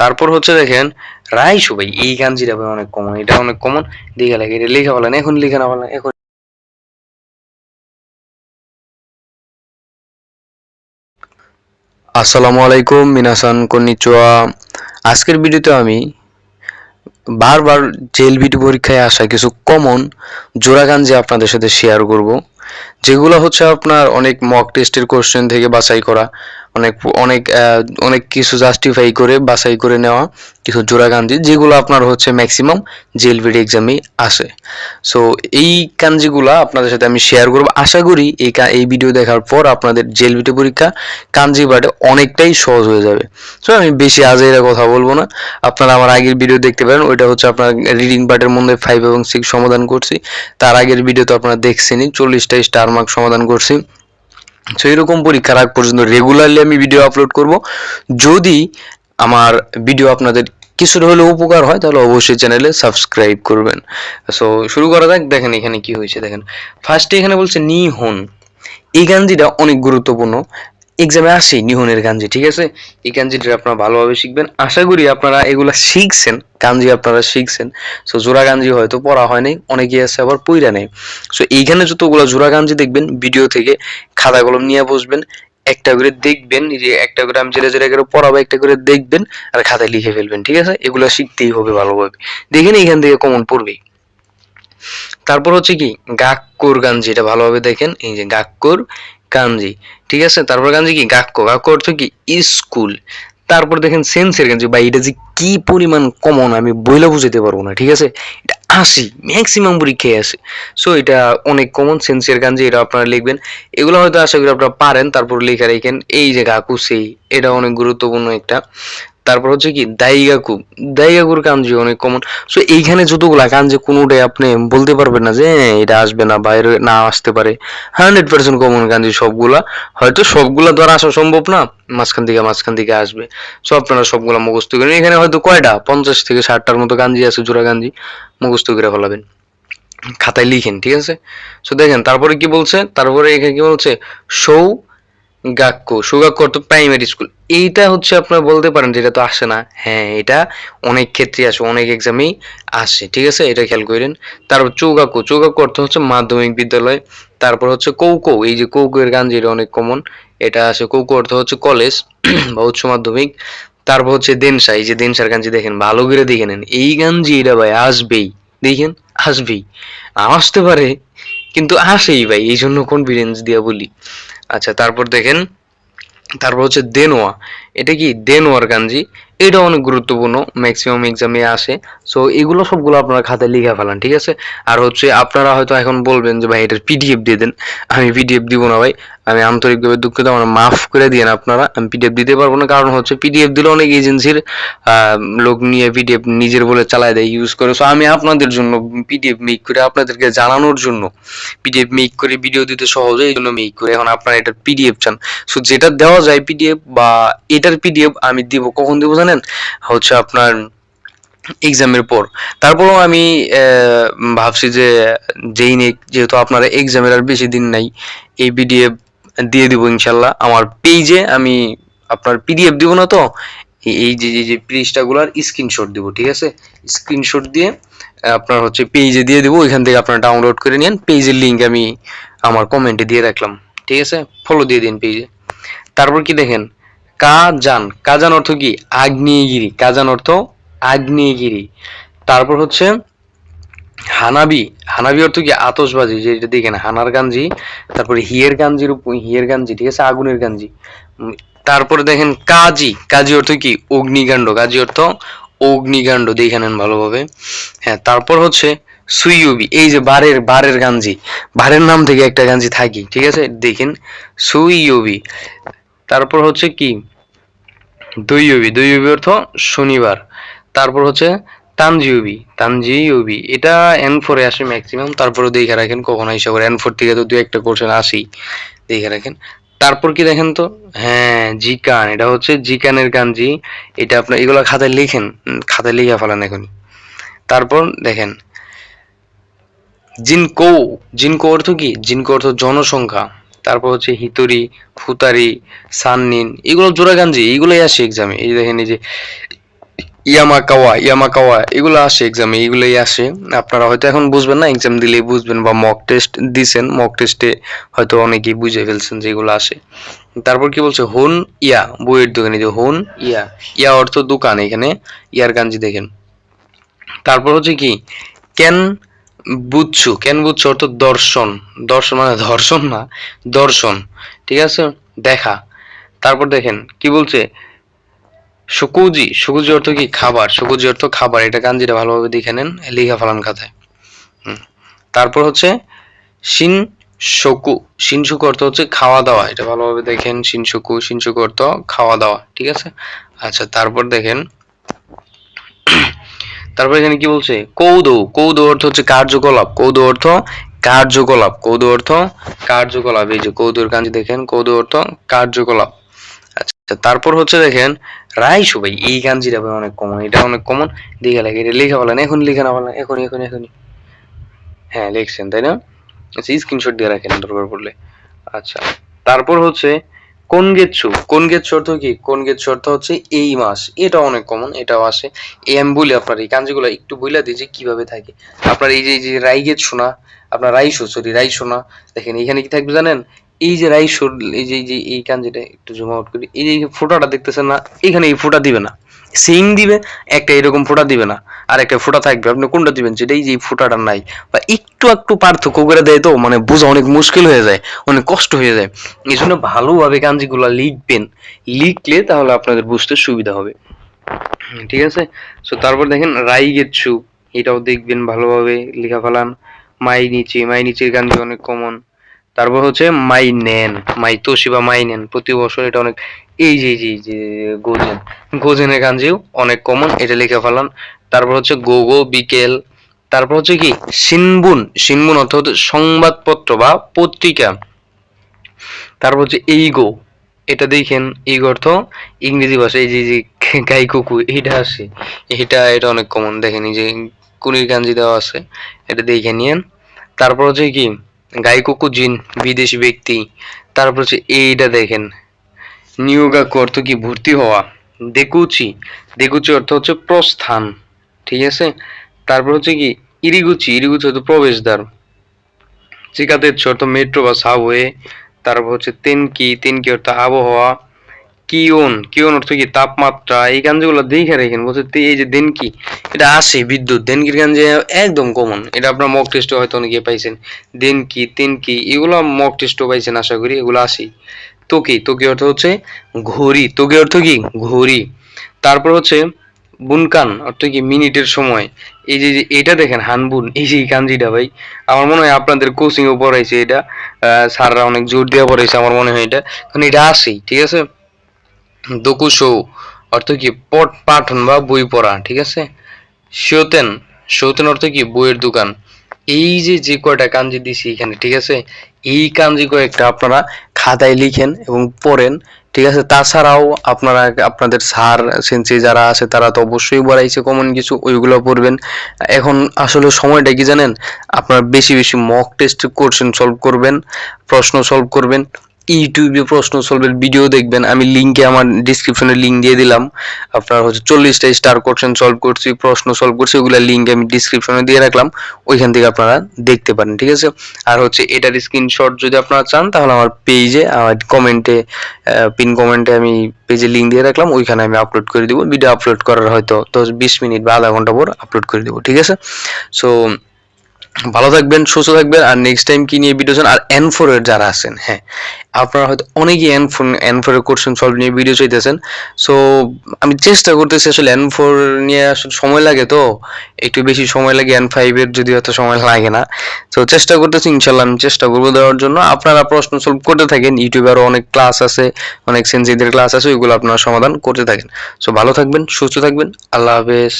তারপর হচ্ছে দেখেন, রাইসু ভাই, এই গাঞ্জিটা ভাই অনেক কমন এটা অনেক কমন লিখা লাগে, এটা লেখা বলেন এখন লিখে না বলেন এখন আসসালামু আলাইকুম, মিনাসান কন্নিচুয়া আজকের ভিডিওতে আমি বারবার জেল বিটি পরীক্ষায় আসা কিছু কমন জোড়াগাঞ্জি আপনাদের সাথে শেয়ার করব, যেগুলো হচ্ছে আপনার অনেক মক টেস্টের কোশ্চেন থেকে বাছাই করা অনেক অনেক অনেক কিছু জাস্টিফাই করে, বাছাই করে নেওয়া কিছু জোড়াগাঞ্জি যেগুলো আপনার হচ্ছে ম্যাক্সিমাম জেল বিডি এক্সামেই আসে সো এই কাঞ্জিগুলা আপনাদের সাথে আমি শেয়ার করব। আশা করি এই এই ভিডিও দেখার পর আপনাদের জেল বিটি পরীক্ষা কাঞ্জি পাঠে অনেকটাই সহজ হয়ে যাবে। সো আমি বেশি আজেরা কথা বলব না। আপনারা আমার আগের ভিডিও দেখতে পারেন, ওইটা হচ্ছে আপনার রিডিং পার্টের মধ্যে ফাইভ এবং সিক্স সমাধান করছি। তার আগের ভিডিও তো আপনারা দেখছেনই চল্লিশটা স্টার মার্ক সমাধান করছি। সো এরকম পরীক্ষার আগ পর্যন্ত রেগুলারলি আমি ভিডিও আপলোড করব। যদি আমার ভিডিও আপনাদের কিছুটা হলেও উপকার হয়, তাহলে অবশ্যই চ্যানেলে সাবস্ক্রাইব করবেন। সো শুরু করা যাক, দেখেন এখানে কি হয়েছে, দেখেন। ফার্স্টে এখানে বলছে নি হন এই গান্ধীটা অনেক গুরুত্বপূর্ণ। এক্সামে আসি, নিহনের গাঞ্জি ঠিক আছে? এই গাঞ্জিটা আপনারা ভালোভাবে শিখবেন। আশা করি আপনারা এগুলা শিখছেন গাঞ্জি আপনারা শিখছেন। সো জোড়া গাঞ্জি হয়তো পড়া হয় নাই, অনেকেই আছে আবার পইরা নেই। সো এইখানে যতগুলো জোড়া গাঞ্জি দেখবেন, ভিডিও থেকে খাতা কলম নিয়ে বসবেন, একটা করে দেখবেন যে একটা করে আমি যেটা যেটা করে পড়াবো, একটা করে দেখবেন, আর খাতায় লিখে ফেলবেন, ঠিক আছে? এগুলো শিখতেই হবে ভালোভাবে। দেখেন এখান থেকে কমন পড়বেই তারপর হচ্ছে কি, গাক্কুর গাঞ্জি এটা ভালোভাবে দেখেন। এই যে গাক্কুর গাঞ্জি ঠিক আছে? তারপর গাঞ্জি কি? গাক্কো। গাক্য অর্থ কি? স্কুল। তারপর দেখেন সেন্সের গাঞ্জি বা এটা যে কি পরিমাণ কমন আমি বইলে বুঝাতে পারব না, ঠিক আছে? এটা আসি ম্যাক্সিমাম পরীক্ষায় আসে সো এটা অনেক কমন সেন্সের যে, এটা আপনারা লিখবেন। এগুলো হয়তো আশা করি আপনারা পারেন, তারপর লেখা রেখেন। এই যে গাকু সেই, এটা অনেক গুরুত্বপূর্ণ একটা তারপর হচ্ছে কি দাইগাকু দাইগাকুর কাঞ্জি অনেক কমন সো এইখানে যতগুলা কাঞ্জি কোনোটাই আপনি বলতে পারবেন না যে "হ্যাঁ, এটা আসবে না বাইরে না আসতে পারে। হান্ড্রেড পার্সেন্ট কমন কাঞ্জি সবগুলা হয়তো সবগুলা তো আর আসা সম্ভব না মাঝখান থেকে মাঝখান থেকে আসবে। সো আপনারা সবগুলা মুখস্থ করেন এখানে হয়তো কয়টা? পঞ্চাশ থেকে ষাটটার মতো গাঞ্জি আছে জোড়া গাঞ্জি মুখস্থ করে ফেলাবেন। খাতায় লিখেন ঠিক আছে? সো দেখেন তারপরে কি বলছে? তারপরে এখানে কি বলছে? সৌ গাক্য সুগাক্য অর্থ প্রাইমারি স্কুল এইটা হচ্ছে আপনারা বলতে পারেন যে এটা তো আসে না। হ্যাঁ এটা অনেক ক্ষেত্রে আসে, অনেক এক্সামেই আসে, ঠিক আছে? এটা খেয়াল করেন। তারপর চৌগাকু চৌগাকু অর্থ হচ্ছে মাধ্যমিক বিদ্যালয়। তারপর হচ্ছে কৌকৌ, এই যে কৌকৌ এর গান যেটা অনেক কমন এটা আসে। কৌকৌ অর্থ হচ্ছে কলেজ বা উচ্চ মাধ্যমিক। তারপর হচ্ছে দেনসা এই যে দেনসার গাঞ্জি দেখেন, ভালো করে দেখে নেন। এই গাঞ্জি এটা ভাই, আসবেই, দেখেন, আসবেই। আসতে পারে, কিন্তু আসেই ভাই এই জন্য কনফিডেন্স দিয়া বলি। আচ্ছা তারপর দেখেন তারপর হচ্ছে দেনোয়া এটা কি? দেনোয়ার গাঞ্জি এটা অনেক গুরুত্বপূর্ণ ম্যাক্সিমাম এক্সামে আসে। সো এগুলো সবগুলো আপনারা খাতায় লিখে ফেলান, ঠিক আছে? আর হচ্ছে আপনারা হয়তো এখন বলবেন যে, ভাই, এটার পিডিএফ দিয়ে দেন। আমি পিডিএফ দিব না, ভাই। আমি আন্তরিকভাবে দুঃখিত, আমার মাফ করে দিয়েন আপনারা। আমি পিডিএফ দিতে পারব না, কারণ হচ্ছে পিডিএফ দিলে অনেক এজেন্সির লোক নিয়ে পিডিএফ নিজের বলে চালায় দেয় ইউজ করে। সো আমি আপনাদের জন্য পিডিএফ মেক করে আপনাদেরকে জানানোর জন্য পিডিএফ মেক করে ভিডিও দিতে সহজ, এই জন্য মেক করে। এখন আপনারা এটার পিডিএফ চান। সো যেটা দেওয়া যায় পিডিএফ বা এটার পিডিএফ আমি দিব। কখন দিব জানেন? হচ্ছে আপনার এক্সামের পর। তারপরও আমি ভাবছি যে, যেই নিক, যেহেতু আপনারা এক্সামের আর বেশি দিন নাই, এই পিডিএফ দিয়ে দিব ইনশাল্লাহ। আমার পেজে আমি আপনার পিডিএফ দিব না তো? এই- যে যে- পৃষ্ঠাগুলোর স্ক্রিনশট দিব, ঠিক আছে? স্ক্রিনশট দিয়ে আপনার হচ্ছে পেজে দিয়ে দিব। ওইখান থেকে আপনারা ডাউনলোড করে নিন পেজের লিংক আমি আমার কমেন্টে দিয়ে রাখলাম, ঠিক আছে? ফলো দিয়ে দিন পেজে তারপর কি দেখেন? কাজান। কাজান অর্থ কি? আগ্নেয়গিরি। কাজান অর্থ আগ্নেয়গিরি। তারপর হচ্ছে হানাবি। হানাবি অর্থ কি? আতশবাজি যেটা দেখেন, হানার গাঞ্জি, তারপরে হিয়ের গাঞ্জির হিয়ের গাঞ্জি, ঠিক আছে? আগুনের গাঞ্জি। তারপরে দেখেন কাজী। কাজী অর্থ কি? অগ্নিকাণ্ড। কাজী অর্থ অগ্নিকাণ্ড, দেখে নেন ভালোভাবে। হ্যাঁ তারপর হচ্ছে সুইউবি এই যে বারের বারের গাঞ্জি। বারের নাম থেকে একটা গাঞ্জি থাকি, ঠিক আছে? দেখেন সুইউবি তারপর হচ্ছে কি? দৈয়বি দৈয়বি অর্থ শনিবার। তারপর হচ্ছে তানজিউবি তানজিউবি এটা এন ফোরে আসে ম্যাক্সিমাম তারপরে দেখে রাখেন, কখন আইসা করে এন ফোর থেকে তো দু একটা কোশ্চেন আসেই, দেখে রাখেন। তারপর কি দেখেন তো? হ্যাঁ জিকান, এটা হচ্ছে জিকানের গাঞ্জি এটা আপনার এগুলো খাতায় লিখেন খাতায় লিখে ফেলেন এখনই। তারপর দেখেন, জিনকো জিনকো অর্থ কি? জিনকো অর্থ জনসংখ্যা। তারপর হচ্ছে হিতরি ফুতারি সাননিন, এগুলো জোড়া জোড়াগাঞ্জি এগুলোই আসে এক্সামে এই দেখেন এই যে ইয়ামাকাওয়া ইয়ামাকাওয়া, এগুলো আসে এক্সামে এগুলোই আসে। আপনারা হয়তো এখন বুঝবেন না এক্সাম দিলেই বুঝবেন বা মক টেস্ট দিছেন মক টেস্টে হয়তো অনেকেই বুঝে ফেলছেন যে এগুলো আসে। তারপর কি বলছে? হুন ইয়া, বইয়ের দোকানে যে হুন ইয়া ইয়া অর্থ দোকান এখানে ইয়ার গাঞ্জি দেখেন। তারপর হচ্ছে কি? কেন বুঝছু, কেন বুঝছু? অর্থ দর্শন। দর্শন মানে ধর্ষণ না, দর্শন। ঠিক আছে? দেখা। তারপর দেখেন, কি বলছে? সুকুজি। সুকুজি অর্থ কি? খাবার। সুকুজি অর্থ খাবার। এটা কাঞ্জিটা ভালোভাবে দেখে নেন, লিখা ফেলান খাতায়। তারপর হচ্ছে, শিন শকু। শিনশুকু অর্থ হচ্ছে খাওয়া দাওয়া। এটা ভালোভাবে দেখেন শিনশুকু শিনশুকু অর্থ খাওয়া দাওয়া। ঠিক আছে? আচ্ছা তারপর দেখেন তারপর এখানে কি বলছে? কৌদ। কৌদ অর্থ হচ্ছে কার্যকলাপ। কৌদ অর্থ কার্যকলাপ। কৌদ অর্থ কার্যকলাপ। এই যে কৌদুর কাঞ্জি দেখেন, কৌদ অর্থ কার্যকলাপ। আচ্ছা তারপর হচ্ছে দেখেন রাইসু ভাই এই কাঞ্জিটা ভাই অনেক কমন এটা অনেক কমন দেখে লাগে, এটা লেখা বলেন, এখন লেখা না বলেন এখন এখন এখনই। হ্যাঁ লিখছেন, তাই না? আচ্ছা স্ক্রিনশট দিয়ে রাখেন, দরকার পড়লে। আচ্ছা তারপর হচ্ছে কোন গেচ্ছু কোন গেচ্ছু অর্থ কি? কোন গেচ্ছু অর্থ হচ্ছে এই মাস। এটা অনেক কমন এটাও আসে। এই আমি বলি আপনার এই কাঞ্জিগুলো একটু বইলা দিই যে কীভাবে থাকে। আপনার এই যে এই যে রাই গেচ্ছু না, আপনার রাইসো সরি রাইসু না, দেখেন এখানে কি থাকবে জানেন? এই যে রাইসোর এই যে এই যে, এই কাঞ্জিটা একটু জুম আউট করি। এই যে ফোটাটা দেখতেছেন না, এখানে এই ফোটা দিবে না। সিং দিবে, একটা এরকম ফোঁটা দিবে না। আর একটা ফোঁটা থাকবে। আপনি কোনটা দিবেন? যেটা এই যে ফোঁটাটা নাই। বা একটু একটু পার্থক্য করে দেয় তো মানে বোঝা অনেক মুশকিল হয়ে যায়, অনেক কষ্ট হয়ে যায়। এই জন্য ভালোভাবে কাঞ্জিগুলো লিখবেন। লিখলে তাহলে আপনাদের বুঝতে সুবিধা হবে। ঠিক আছে? সো তারপর দেখেন রাই গেচ্ছু এটাও দেখবেন ভালোভাবে লেখা ফেলান। মাই নিচে। মাই নিচের গানজি অনেক কমন তারপর হচ্ছে মাই নেন। মাই তোষি বা মাই নেন। প্রতি বছর এটা অনেক এই যে এই যে গোজেন গোজেনের গানজিও অনেক কমন এটা লিখে ফেলান তারপর হচ্ছে গোগো বিকেল তারপর হচ্ছে কি? সিনবুন সিনবুন অর্থ হচ্ছে সংবাদপত্র বা পত্রিকা। তারপর হচ্ছে এইগো এটা দেখেন এই অর্থ ইংরেজি ভাষা এই যে যে গাই কুকু এইটা আসে। এটা এটা অনেক কমন দেখেন, এই যে, কুনির গাঞ্জি দেওয়া আছে, এটা দেখে নিয়েন। তারপর হচ্ছে কি? গাই কুকু জিন, বিদেশি ব্যক্তি। তারপর হচ্ছে এইটা দেখেন। নিয়োগাকু অর্থ কি ভর্তি হওয়া? দেখুচি দেখুচি অর্থ হচ্ছে প্রস্থান। ঠিক আছে? তারপর হচ্ছে কি, ইরিগুচি। ইরিগুচি হচ্ছে প্রবেশদ্বার। চিকাতেচ্ছ অর্থ মেট্রো বা সাবওয়ে তারপর হচ্ছে তেনকি। তেনকি অর্থ আবহাওয়া। কিয়ন। কিয়ন অর্থ কি তাপমাত্রা? এই গানগুলো দেখে রাখেন। বলছে এই যে দেনকি, এটা আসে বিদ্যুৎ। দেনকির গান যে একদম কমন এটা আপনার মক টেস্টে হয়তো অনেকে পাইছেন। দেনকি, তেনকি, এগুলো মক টেস্টও পাইছেন আশা করি। এগুলো আসেই তোকি তোকি অর্থ হচ্ছে ঘড়ি তোকি অর্থ কি? ঘড়ি। তারপর হচ্ছে বুনকান অর্থ কি? মিনিটের সময়। এই যে এটা দেখেন, হানবুন, এই যে কাঞ্জিটা ভাই, আমার মনে হয় আপনাদের কোচিং এও পড়াইছে এটা। স্যাররা অনেক জোর দিয়ে পড়াইছে আমার মনে হয় এটা। কারণ এটা আসেই, ঠিক আছে? দকুশো অর্থ কি? পট পাঠন বা বই পড়া, ঠিক আছে? শোতেন শোতেন অর্থ কি? বইয়ের দোকান। এই যে যে কয়টা কাঞ্জি দিছি এখানে, ঠিক আছে? এই কাঞ্জি কয়েকটা আপনারা খাতায় লিখেন এবং পড়েন, ঠিক আছে? তাছাড়াও আপনারা, আপনাদের সার সেন্সি যারা আছে, তারা তো অবশ্যই বলাইছে কমন কিছু, ওইগুলো পড়বেন। এখন আসলে সময়টা কি জানেন? আপনারা বেশি বেশি মক টেস্ট কোশ্চেন সলভ করবেন, প্রশ্ন সলভ করবেন। ইউটিউবে প্রশ্ন সলভের ভিডিও দেখবেন। আমি লিঙ্কে আমার ডিসক্রিপশনে লিঙ্ক দিয়ে দিলাম। আপনার হচ্ছে চল্লিশটা স্টার কোশ্চেন সলভ করছি, প্রশ্ন সলভ করছি, ওগুলো লিঙ্ক আমি ডিসক্রিপশনে দিয়ে রাখলাম। ওইখান থেকে আপনারা দেখতে পারেন, ঠিক আছে? আর হচ্ছে এটার স্ক্রিনশট যদি আপনারা চান, তাহলে আমার পেজে আমার কমেন্টে পিন কমেন্টে আমি পেজে লিঙ্ক দিয়ে রাখলাম। ওইখানে আমি আপলোড করে দিব। ভিডিও আপলোড করার হয়তো দশ, বিশ মিনিট বা আধা ঘণ্টা পর আপলোড করে দিব, ঠিক আছে? সো ভালো থাকবেন, সুস্থ থাকবেন, আর নেক্সট টাইম কি নিয়ে ভিডিও চান? আর এন ফোর এর যারা আছেন হ্যাঁ আপনারা হয়তো অনেকেই এন ফোর এন ফোর এর কোশ্চেন সলভ নিয়ে ভিডিও চাইতেছেন। সো আমি চেষ্টা করতেছি আসলে এন ফোর নিয়ে আসলে সময় লাগে তো, একটু বেশি সময় লাগে এন ফাইভ এর যদি অত সময় লাগে না। তো চেষ্টা করতেছি, ইনশাল্লাহ আমি চেষ্টা করব দেওয়ার জন্য। আপনারা প্রশ্ন সলভ করতে থাকেন ইউটিউবে আরও অনেক ক্লাস আছে, অনেক সেন্সিদের ক্লাস আছে, ওইগুলো আপনারা সমাধান করতে থাকেন। সো ভালো থাকবেন, সুস্থ থাকবেন, আল্লাহ হাফেজ।